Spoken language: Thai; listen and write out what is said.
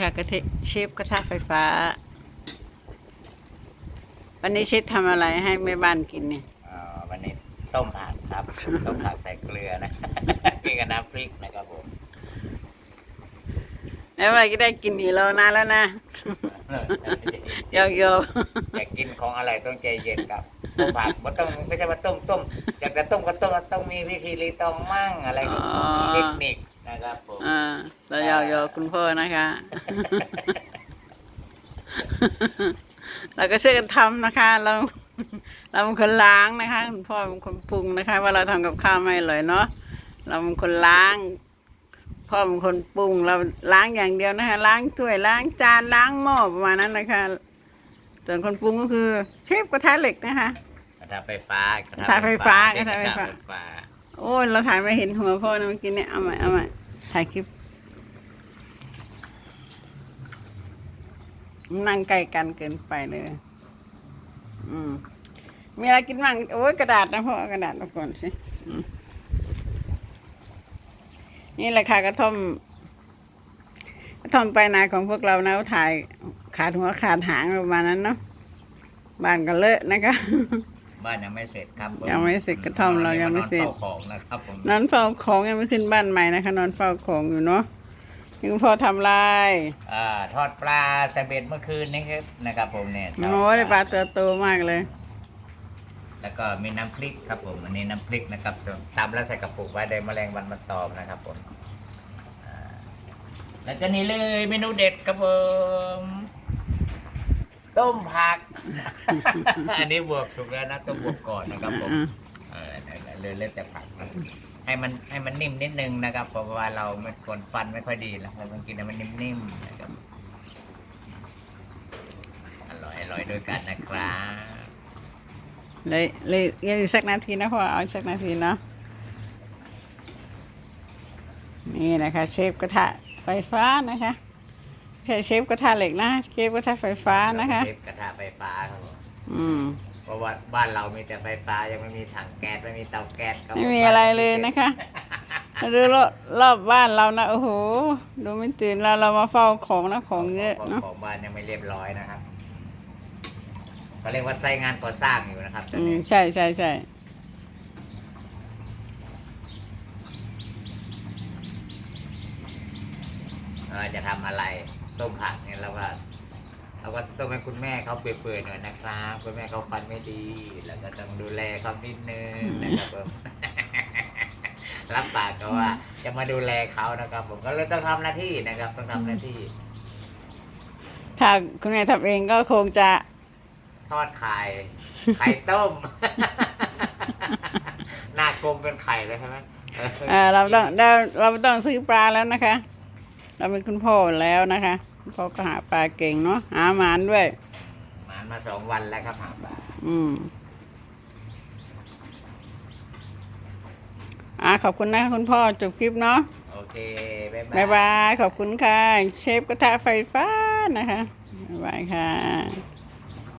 ค่ะกระเทเชฟกระทะไฟฟ้า วันนี้เชฟทำอะไรให้แม่บ้านกินเนี่ยอ่าวันนี้ต้มผักครับ ต้มผักใส่เกลือนะ กินกับน้ำพริกนะครับผมแล้วอะไรก็ได้กินอีกแล้วนานแล้วนะโยโย่อยากกินของอะไรต้องใจเย็นครับต้มผักไม่ต้องไม่ใช่ว่าต้มต้มอยากจะต้มก็ต้มต้องมีวิธีรีตองมั่งอะไรเทคนิค นะครับผมอ่าแล้วโยโย่คุณพ่อนะคะ เราก็ช่วยกันทำนะคะ เราเราเป็นคนล้างนะคะ คุณพ่อเป็นคนปรุงนะคะ ว่าเราทำกับข้าวไม่อร่อยเนาะเราเป็นคนล้าง พ่อเป็นคนปรุง เราล้างอย่างเดียวนะคะ ล้างถ้วยล้างจานล้างหม้อประมาณนั้นนะคะส่วนคนปรุงก็คือเชฟกระทะเหล็กนะคะ กระทะไฟฟ้ากระทะไฟฟ้าเด็กกระทะไฟฟ้าฟ้า โอ้ยเราถ่ายไม่เห็นหัวพ่อนะเมื่อกี้เนี่ยเอาใหม่เอาใหม่ ถ่ายคลิป นั่งใกล้กันเกินไปเลย อืม มีอะไรกินบ้างโอ้ยกระดาษนะพ่อกระดาษมาก่อนสินี่แหละค่ะกระท่อมกระท่อมไปลายนาของพวกเรานะถ่ายขาดหัวขาดหางประมาณนั้นเนาะบ้านก็เลอะนะคะ บ้านยังไม่เสร็จครับผยังไม่เสร็จกระท่อมเรายังไม่เสร็จ นอนฝ้าของนะครับผมนอนเฝ้าของยังไม่ขึ้นบ้านใหม่นะคะ นอนเฝ้าของอยู่เนาะนี่คุณพ่อทำลายอ่าทอดปลาใส่เบ็ดเมื่อคืนนี้ครับนะครับ ผมเนี่ยทดโอ้ได้ปลาตัวโตมากเลย แล้วก็มีน้ำพริกครับผมอันนี้น้ำพริกนะครับส่วนตำแล้วใส่กระปุกไว้ได้แมลงวันมาตอมนะครับผมอ่าแล้วก็นี่เลยเมนูเด็ดครับผม ต้มผัก อันนี้บวกสุกแล้วนะต้องบวกก่อนนะครับผมอ่าเออเลยเล่นแต่ผักนะให้มันให้มันนิ่มนิดนึงนะครับ เพราะว่าเราไม่คนฟันไม่ค่อยดีแล้วเราต้องกินให้มันนิ่มๆนะครับ อร่อยอร่อยด้วยกันนะครับเลยเลยยังอีกสักนาทีนะพ่อเอาอีกสักนาทีเนาะนี่นะคะ เชฟกระทะไฟฟ้านะคะไม่ ใช่เชฟกระทะเหล็กนะเชฟกระทะไฟฟ้านะคะเทปกระทะไฟฟ้าครับผมอืมเพราะว่าบ้านเรามีแต่ไฟฟ้ายังไม่มีถังแก๊สไม่มีเตาแก๊สครับไม่มีอะไรเลยนะคะดูรอบรอบบ้านเรานะโอ้โหดูไม่ตื่นเราเรามาเฝ้าของนะของเยอะของเนาะของบ้านยังไม่เรียบร้อยนะครับเขาเรียกว่าไซต์งานก่อสร้างอยู่นะครับตอนอืมนี้ใช่ใช่ใช่เออจะทำอะไร ต้มผักเนี่ยเราก็เราก็ต้มให้คุณแม่เขาเปื่อยๆหน่อยนะครับคุณแม่เขาฟันไม่ดี แล้วก็ต้องดูแลเขานิดนึงนะครับผมรับปากก็ว่า จะมาดูแลเขานะครับ ผมก็เลยต้องทำหน้าที่นะครับ ต้องทำหน้าที่ ถ้าคุณแม่ทำเองก็คงจะทอดไข่ไข่ต้มหน้ากลมเป็นไข่เลยใช่ไหมเอ่อเราต้องเราเราไม่ต้องซื้อปลาแล้วนะคะ เราเป็นคุณพ่อแล้วนะคะ คุณพ่อก็หาปลาเก่งเนาะหาหมานด้วย หมานมาสองวันแล้วครับหาปลาอืมอ่าขอบคุณนะคะคุณพ่อจบคลิปเนาะโอเคบ๊ายบายบ๊ายบายขอบคุณค่ะ เชฟกระทะไฟฟ้านะคะบ๊ายบายค่ะ